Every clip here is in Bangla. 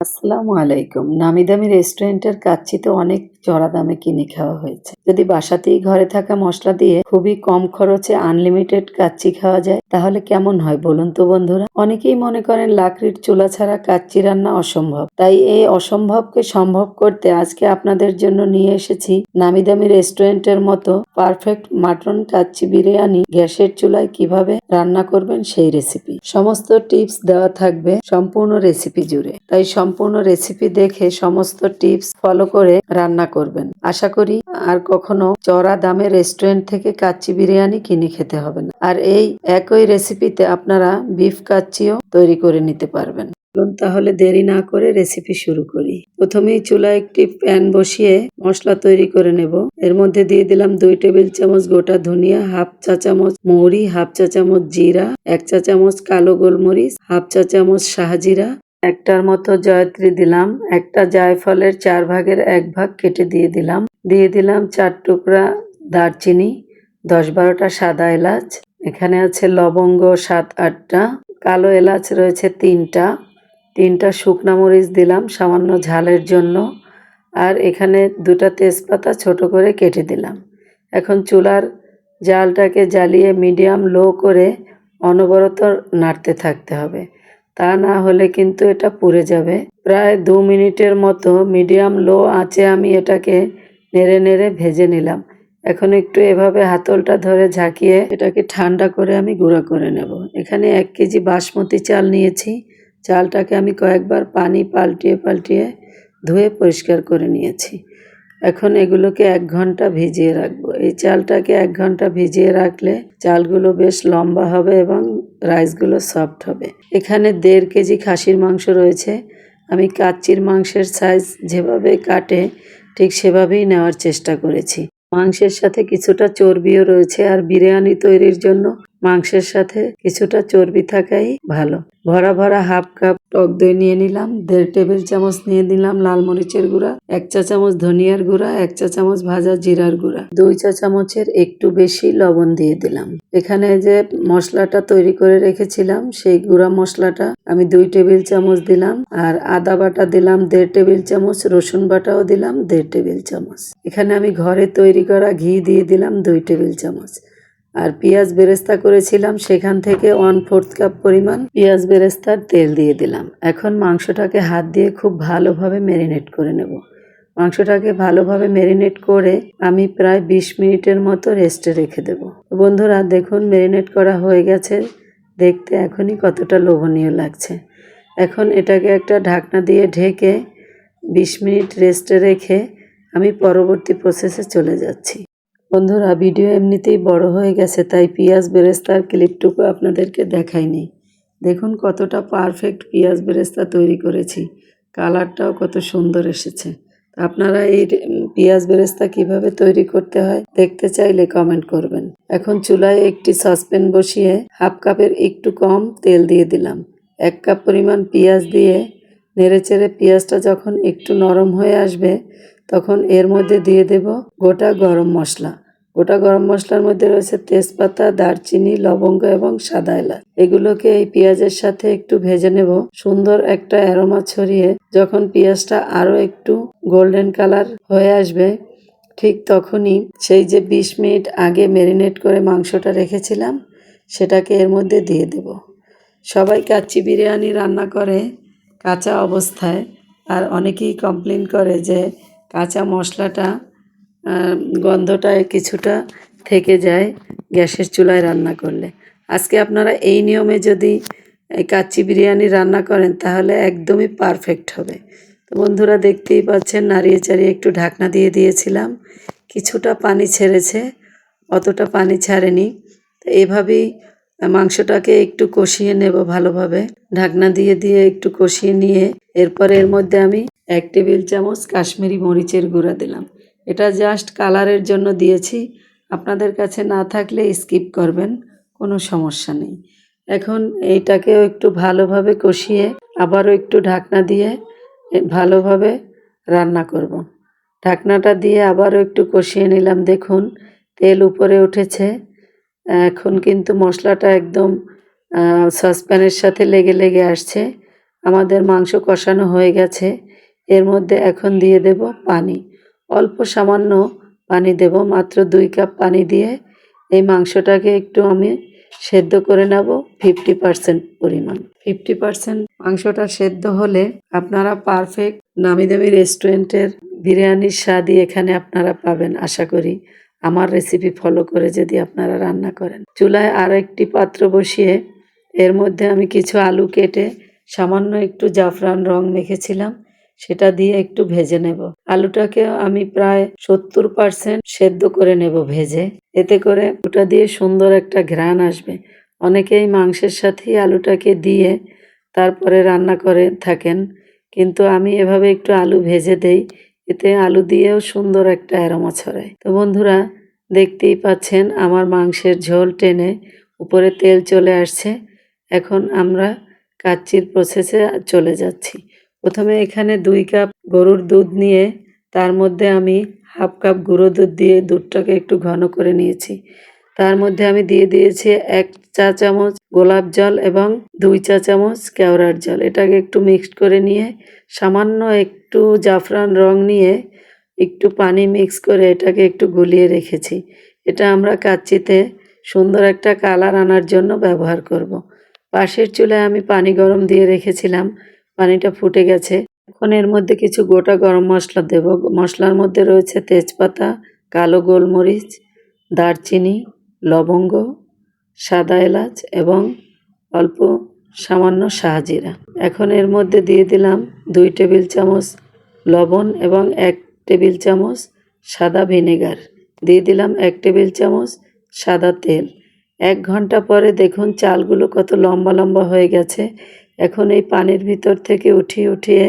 আসসালামু আলাইকুম। নামি দামি রেস্টুরেন্টের কাচ্ছিতে অনেক চড়া দামে কিনে খাওয়া হয়েছে। যদি বাসাতেই ঘরে থাকা মশলা দিয়ে খুবই কম খরচে আনলিমিটেড কাচ্চি খাওয়া যায়, তাহলে কেমন হয় বলুন তো বন্ধুরা? অনেকেই মনে করেন লাকড়ির চুলা ছাড়া কাচ্চি রান্না অসম্ভব। তাই এই অসম্ভবকে সম্ভব করতে আজকে আপনাদের জন্য নিয়ে এসেছি নামি দামি রেস্টুরেন্টের মতো পারফেক্ট মাটন, কাচ্চি বিরিয়ানি, গ্যাসের চুলায় কীভাবে রান্না করবেন সেই রেসিপি সমস্ত টিপস দেওয়া থাকবে সম্পূর্ণ রেসিপি জুড়ে। তাই সম্পূর্ণ রেসিপি দেখে সমস্ত টিপস ফলো করে রান্না করবেন। আশা করি আর কখনো চড়া দামে রেস্টুরেন্ট থেকে কাচ্চি বিরিয়ানি কিনে খেতে হবে না। আর এই একই রেসিপিতে আপনারা বিফ কাচ্চিও তৈরি করে নিতে পারবেন। তাহলে দেরি না করে রেসিপি শুরু করি। প্রথমেই চুলায় একটি প্যান বসিয়ে মশলা তৈরি করে নেব। এর মধ্যে দিয়ে দিলাম দুই টেবিল চামচ গোটা ধনিয়া, হাফ চা চামচ মৌরি, হাফ চা চামচ জিরা, এক চা চামচ কালো গোলমরিচ, হাফ চা চামচ শাহজিরা একটার মতো জয়ত্রী দিলাম, একটা জায়ফলের চার ভাগের এক ভাগ কেটে দিয়ে দিলাম। দিয়ে দিলাম চার টুকরা দারচিনি, দশ বারোটা সাদা এলাচ, এখানে আছে লবঙ্গ সাত আটটা, কালো এলাচ রয়েছে তিনটা তিনটা শুকনা মরিচ দিলাম সামান্য ঝালের জন্য, আর এখানে দুটা তেজপাতা ছোট করে কেটে দিলাম। এখন চুলার জালটাকে জ্বালিয়ে মিডিয়াম লো করে অনবরত নাড়তে থাকতে হবে। তা না হলে কিন্তু এটা পুড়ে যাবে। প্রায় দু মিনিটের মতো মিডিয়াম লো আঁচে আমি এটাকে নেড়ে নেড়ে ভেজে নিলাম। এখন একটু এভাবে হাতলটা ধরে ঝাঁকিয়ে এটাকে ঠান্ডা করে আমি গুঁড়া করে নেব। এখানে এক কেজি বাসমতি চাল নিয়েছি। চালটাকে আমি কয়েকবার পানি পাল্টিয়ে পাল্টিয়ে ধুয়ে পরিষ্কার করে নিয়েছি। এখন এগুলোকে এক ঘণ্টা ভিজিয়ে রাখব। এই চালটাকে এক ঘণ্টা ভিজিয়ে রাখলে চালগুলো বেশ লম্বা হবে এবং রাইসগুলো সফট হবে। এখানে দেড় কেজি খাসির মাংস রয়েছে। আমি কাচ্চির মাংসের সাইজ যেভাবে কাটে, ঠিক সেভাবেই নেওয়ার চেষ্টা করেছি। মাংসের সাথে কিছুটা চর্বিও রয়েছে আর বিরিয়ানি তৈরির জন্য মাংসের সাথে কিছুটা চর্বি থাকাই ভালো। ভরা ভরা হাফ কাপ টক দই নিয়ে নিলাম, দেড় টেবিল চামচ নিয়ে নিলাম লাল মরিচের গুঁড়া, এক চা চামচ ধনিয়ার গুঁড়া, এক চা চামচ ভাজা জিরার গুঁড়া, দুই চা চামচের একটু বেশি লবণ দিয়ে দিলাম। এখানে যে মশলাটা তৈরি করে রেখেছিলাম, সেই গুঁড়া মশলাটা আমি দুই টেবিল চামচ দিলাম আর আদা বাটা দিলাম দেড় টেবিল চামচ, রসুন বাটাও দিলাম দেড় টেবিল চামচ। এখানে আমি ঘরে তৈরি করা ঘি দিয়ে দিলাম দুই টেবিল চামচ। আর পেঁয়াজ বেরেস্তা করেছিলাম, সেখান থেকে ওয়ান ফোর্থ কাপ পরিমাণ পেঁয়াজ বেরেস্তার তেল দিয়ে দিলাম। এখন মাংসটাকে হাত দিয়ে খুব ভালোভাবে ম্যারিনেট করে নেব। মাংসটাকে ভালোভাবে ম্যারিনেট করে আমি প্রায় বিশ মিনিটের মতো রেস্টে রেখে দেব। বন্ধুরা, দেখুন ম্যারিনেট করা হয়ে গেছে। দেখতে এখনই কতটা লোভনীয় লাগছে। এখন এটাকে একটা ঢাকনা দিয়ে ঢেকে বিশ মিনিট রেস্টে রেখে আমি পরবর্তী প্রসেসে চলে যাচ্ছি। বন্ধুরা, ভিডিও এমনিতেই বড় হয়ে গেছে, তাই পিঁয়াজ বেরেস্তার ক্লিপটুকু আপনাদেরকে দেখাইনি। দেখুন কতটা পারফেক্ট পেঁয়াজ বেরেস্তা তৈরি করেছি, কালারটাও কত সুন্দর এসেছে। আপনারা এই পেঁয়াজ বেরেস্তা কীভাবে তৈরি করতে হয়, দেখতে চাইলে কমেন্ট করবেন। এখন চুলায় একটি সসপ্যান বসিয়ে হাফ কাপের একটু কম তেল দিয়ে দিলাম। এক কাপ পরিমাণ পেঁয়াজ দিয়ে নেড়েচেড়ে পেঁয়াজটা যখন একটু নরম হয়ে আসবে তখন এর মধ্যে দিয়ে দেব গোটা গরম মশলা। গোটা গরম মশলার মধ্যে রয়েছে তেজপাতা, দারচিনি, লবঙ্গ এবং সাদা এলাচ। এগুলোকে এই পেঁয়াজের সাথে একটু ভেজে নেব। সুন্দর একটা অ্যারোমা ছড়িয়ে যখন পেঁয়াজটা আরও একটু গোল্ডেন কালার হয়ে আসবে, ঠিক তখনই সেই যে বিশ মিনিট আগে ম্যারিনেট করে মাংসটা রেখেছিলাম, সেটাকে এর মধ্যে দিয়ে দেব। সবাই কাচ্চি বিরিয়ানি রান্না করে কাঁচা অবস্থায়, আর অনেকেই কমপ্লেন করে যে কাঁচা মশলাটা গন্ধটা কিছুটা থেকে যায় গ্যাসের চুলায় রান্না করলে। আজকে আপনারা এই নিয়মে যদি কাচ্চি বিরিয়ানি রান্না করেন, তাহলে একদমই পারফেক্ট হবে। তো বন্ধুরা দেখতেই পাচ্ছেন, নাড়িয়ে চাড়িয়ে একটু ঢাকনা দিয়ে দিয়েছিলাম। কিছুটা পানি ছেড়েছে, অতটা পানি ছাড়েনি। তো এভাবেই মাংসটাকে একটু কষিয়ে নেব ভালোভাবে। ঢাকনা দিয়ে দিয়ে একটু কষিয়ে নিয়ে এরপর এর মধ্যে আমি এক টেবিল চামচ কাশ্মীরি মরিচের গুঁড়া দিলাম। এটা জাস্ট কালারের জন্য দিয়েছি। আপনাদের কাছে না থাকলে স্কিপ করবেন, কোনো সমস্যা নেই। এখন এইটাকেও একটু ভালোভাবে কষিয়ে আবারও একটু ঢাকনা দিয়ে ভালোভাবে রান্না করব। ঢাকনাটা দিয়ে আবারও একটু কষিয়ে নিলাম, দেখুন তেল উপরে উঠেছে। এখন কিন্তু মশলাটা একদম সসপ্যানের সাথে লেগে লেগে আসছে। আমাদের মাংস কষানো হয়ে গেছে। এর মধ্যে এখন দিয়ে দেব পানি। অল্প সামান্য পানি দেব, মাত্র দুই কাপ পানি দিয়ে। এই মাংসটাকে একটু আমি সেদ্ধ করে নেব ফিফটি পার্সেন্ট পরিমাণ। ফিফটি পার্সেন্ট মাংসটা সেদ্ধ হলে আপনারা পারফেক্ট নামি দামি রেস্টুরেন্টের বিরিয়ানির স্বাদই এখানে আপনারা পাবেন, আশা করি। আমার রেসিপি ফলো করে যদি আপনারা রান্না করেন। চুলায় আর একটি পাত্র বসিয়ে এর মধ্যে আমি কিছু আলু কেটে সামান্য একটু জাফরান রং মেখেছিলাম, সেটা দিয়ে একটু ভেজে নেব। আলুটাকে আমি প্রায় সত্তর পার্সেন্ট সেদ্ধ করে নেব ভেজে। এতে করে ওটা দিয়ে সুন্দর একটা ঘ্রাণ আসবে। অনেকেই মাংসের সাথেই আলুটাকে দিয়ে তারপরে রান্না করে থাকেন, কিন্তু আমি এভাবে একটু আলু ভেজে দেই এতে আলু দিয়েও সুন্দর একটা অ্যারোমা ছড়ায়। তো বন্ধুরা, দেখতেই পাচ্ছেন আমার মাংসের ঝোল টেনে উপরে তেল চলে আসছে। এখন আমরা কাচ্চির প্রসেসে চলে যাচ্ছি। প্রথমে এখানে দুই কাপ গরুর দুধ নিয়ে, তার মধ্যে আমি হাফ কাপ গুঁড়ো দুধ দিয়ে দুধটাকে একটু ঘন করে নিয়েছি। তার মধ্যে আমি দিয়ে দিয়েছি এক চা চামচ গোলাপ জল এবং দুই চা চামচ কেওড়ার জল। এটাকে একটু মিক্সড করে নিয়ে, সামান্য একটু জাফরান রং নিয়ে একটু পানি মিক্স করে এটাকে একটু গুলিয়ে রেখেছি। এটা আমরা কাচ্চিতে সুন্দর একটা কালার আনার জন্য ব্যবহার করব। পাশের চুলায় আমি পানি গরম দিয়ে রেখেছিলাম, পানিটা ফুটে গেছে। এখন এর মধ্যে কিছু গোটা গরম মশলা দেব। মশলার মধ্যে রয়েছে তেজপাতা, কালো গোলমরিচ, দারচিনি লবঙ্গ, সাদা এলাচ এবং অল্প সামান্য শাহজিরা। এখন এর মধ্যে দিয়ে দিলাম দুই টেবিল চামচ লবণ এবং এক টেবিল চামচ সাদা ভিনেগার। দিয়ে দিলাম এক টেবিল চামচ সাদা তেল। এক ঘণ্টা পরে দেখুন চালগুলো কত লম্বা লম্বা হয়ে গেছে। এখন এই পানির ভিতর থেকে উঠিয়ে উঠিয়ে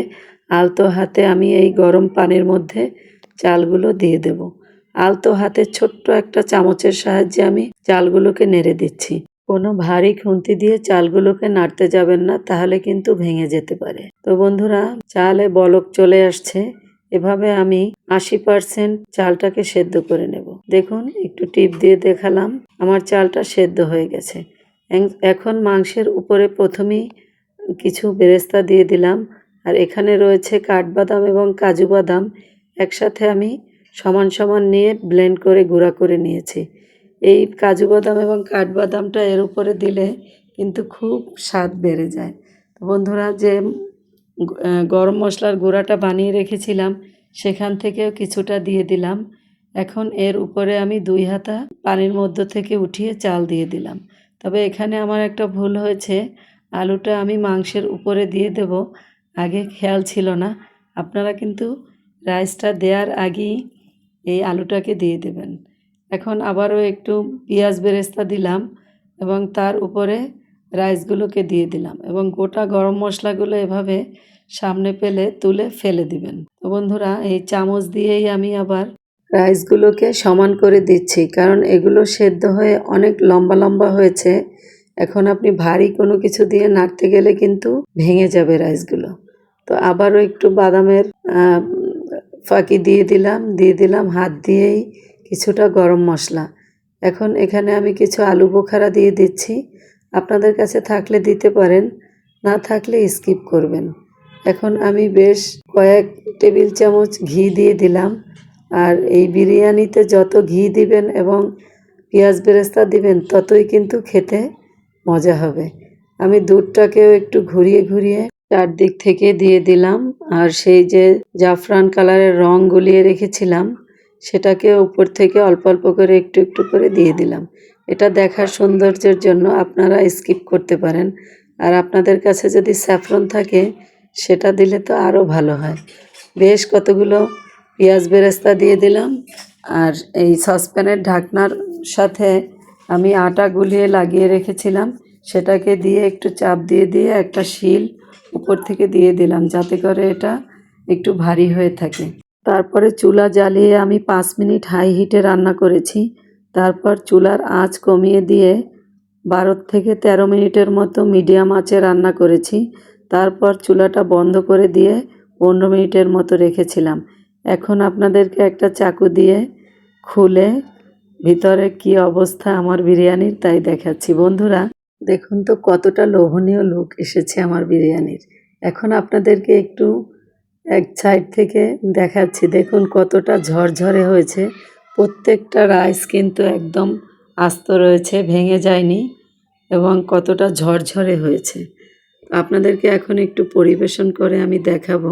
আলতো হাতে আমি এই গরম পানির মধ্যে চালগুলো দিয়ে দেব। আলতো হাতে ছোট্ট একটা চামচের সাহায্যে আমি চালগুলোকে নেড়ে দিচ্ছি। কোনো ভারী খুন্তি দিয়ে চালগুলোকে নাড়তে যাবেন না, তাহলে কিন্তু ভেঙে যেতে পারে। তো বন্ধুরা, চালে বলক চলে আসছে। এভাবে আমি আশি পার্সেন্ট চালটাকে সেদ্ধ করে নেব। দেখুন, একটু টিপ দিয়ে দেখালাম, আমার চালটা সেদ্ধ হয়ে গেছে। এখন মাংসের উপরে প্রথমেই কিছু বেরেস্তা দিয়ে দিলাম। আর এখানে রয়েছে কাঠবাদাম এবং কাজু বাদাম। একসাথে আমি সমান সমান নিয়ে ব্লেন্ড করে, গুঁড়া করে নিয়েছি। এই কাজু বাদাম এবং কাঠবাদামটা এর উপরে দিলে কিন্তু খুব স্বাদ বেড়ে যায়। তো বন্ধুরা, যে গরম মশলার গুঁড়াটা বানিয়ে রেখেছিলাম, সেখান থেকেও কিছুটা দিয়ে দিলাম। এখন এর উপরে আমি দুই হাতা পানির মধ্য থেকে উঠিয়ে চাল দিয়ে দিলাম। তবে এখানে আমার একটা ভুল হয়েছে, আলুটা আমি মাংসের উপরে দিয়ে দেব। আগে খেয়াল ছিল না। আপনারা কিন্তু রাইসটা দেওয়ার আগেই এই আলুটাকে দিয়ে দেবেন। এখন আবারও একটু পেঁয়াজ বেরেস্তা দিলাম এবং তার উপরে রাইসগুলোকে দিয়ে দিলাম এবং গোটা গরম মশলাগুলো এভাবে সামনে পেলে তুলে ফেলে দিবেন। তো বন্ধুরা, এই চামচ দিয়েই আমি আবার রাইসগুলোকে সমান করে দিচ্ছি কারণ এগুলো সেদ্ধ হয়ে অনেক লম্বা লম্বা হয়েছে। এখন আপনি ভারী কোনো কিছু দিয়ে নাড়তে গেলে কিন্তু ভেঙে যাবে রাইসগুলো। তো আবারও একটু বাদামের ফাঁকি দিয়ে দিলাম দিয়ে দিলাম, হাত দিয়েই কিছুটা গরম মশলা। এখন এখানে আমি কিছু আলু বোখারা দিয়ে দিচ্ছি। আপনাদের কাছে থাকলে দিতে পারেন, না থাকলে স্কিপ করবেন। এখন আমি বেশ কয়েক টেবিল চামচ ঘি দিয়ে দিলাম। আর এই বিরিয়ানিতে যত ঘি দিবেন এবং পেঁয়াজ বেরেস্তা দিবেন, ততই কিন্তু খেতে মজা হবে। আমি দুধটাকেও একটু ঘুরিয়ে ঘুরিয়ে চারদিক থেকে দিয়ে দিলাম। আর সেই যে জাফরান কালারের রং গুলিয়ে রেখেছিলাম, সেটাকে উপর থেকে অল্প অল্প করে একটু একটু করে দিয়ে দিলাম। এটা দেখার সৌন্দর্যের জন্য আপনারা স্কিপ করতে পারেন। আর আপনাদের কাছে যদি স্যাফরন থাকে, সেটা দিলে তো আরও ভালো হয়। বেশ কতগুলো পেঁয়াজ বেরেস্তা দিয়ে দিলাম। আর এই সসপ্যানের ঢাকনার সাথে আমি আটা গুলিয়ে লাগিয়ে রেখেছিলাম। সেটাকে দিয়ে একটু চাপ দিয়ে দিয়ে একটা শিল উপর থেকে দিয়ে দিলাম যাতে করে এটা একটু ভারী হয়ে থাকে। তারপরে চুলা জ্বালিয়ে আমি পাঁচ মিনিট হাই হিটে রান্না করেছি। তারপর চুলার আঁচ কমিয়ে দিয়ে বারো থেকে তেরো মিনিটের মতো মিডিয়াম আঁচে রান্না করেছি। তারপর চুলাটা বন্ধ করে দিয়ে পনেরো মিনিটের মতো রেখেছিলাম। এখন আপনাদেরকে একটা চাকু দিয়ে খুলে ভিতরে কি অবস্থা আমার বিরিয়ানির তাই দেখাচ্ছি। বন্ধুরা দেখুন তো কতটা লোভনীয় লোক এসেছে আমার বিরিয়ানির। এখন আপনাদেরকে একটু এক সাইড থেকে দেখাচ্ছি। দেখুন কতটা ঝরঝরে হয়েছে। প্রত্যেকটা রাইস কিন্তু একদম আস্ত রয়েছে, ভেঙে যায়নি এবং কতটা ঝরঝরে হয়েছে। আপনাদেরকে এখন একটু পরিবেশন করে আমি দেখাবো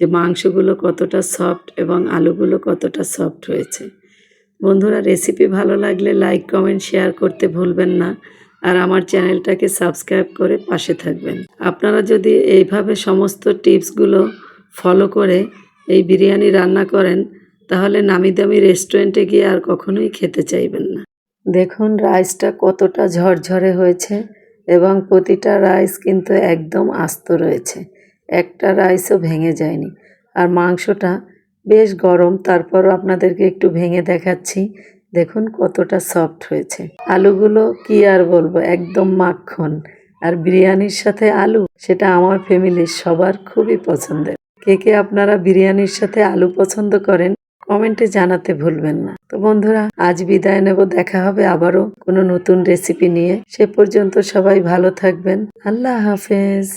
যে মাংসগুলো কতটা সফট এবং আলুগুলো কতটা সফট হয়েছে। বন্ধুরা, রেসিপি ভালো লাগলে লাইক, কমেন্ট, শেয়ার করতে ভুলবেন না। আর আমার চ্যানেলটাকে সাবস্ক্রাইব করে পাশে থাকবেন। আপনারা যদি এইভাবে সমস্ত টিপসগুলো ফলো করে এই বিরিয়ানি রান্না করেন, তাহলে নামি দামি রেস্টুরেন্টে গিয়ে আর কখনোই খেতে চাইবেন না। দেখুন রাইসটা কতটা ঝরঝরে হয়েছে এবং প্রতিটা রাইস কিন্তু একদম আস্ত রয়েছে। একটা রাইসও ভেঙে যায়নি। আর মাংসটা বেশ গরম, তারপরও আপনাদেরকে একটু ভেঙে দেখাচ্ছি। দেখুন কতটা সফট হয়েছে। আলুগুলো কি আর বলব, একদম মাখন। আর বিরিয়ানির সাথে আলু, সেটা আমার ফ্যামিলির সবার খুবই পছন্দের। কে কে আপনারা বিরিয়ানির সাথে আলু পছন্দ করেন, কমেন্টে জানাতে ভুলবেন না। তো বন্ধুরা, আজ বিদায় নেব, দেখা হবে আবারও কোনো নতুন রেসিপি নিয়ে। সে পর্যন্ত সবাই ভালো থাকবেন। আল্লাহ হাফেজ।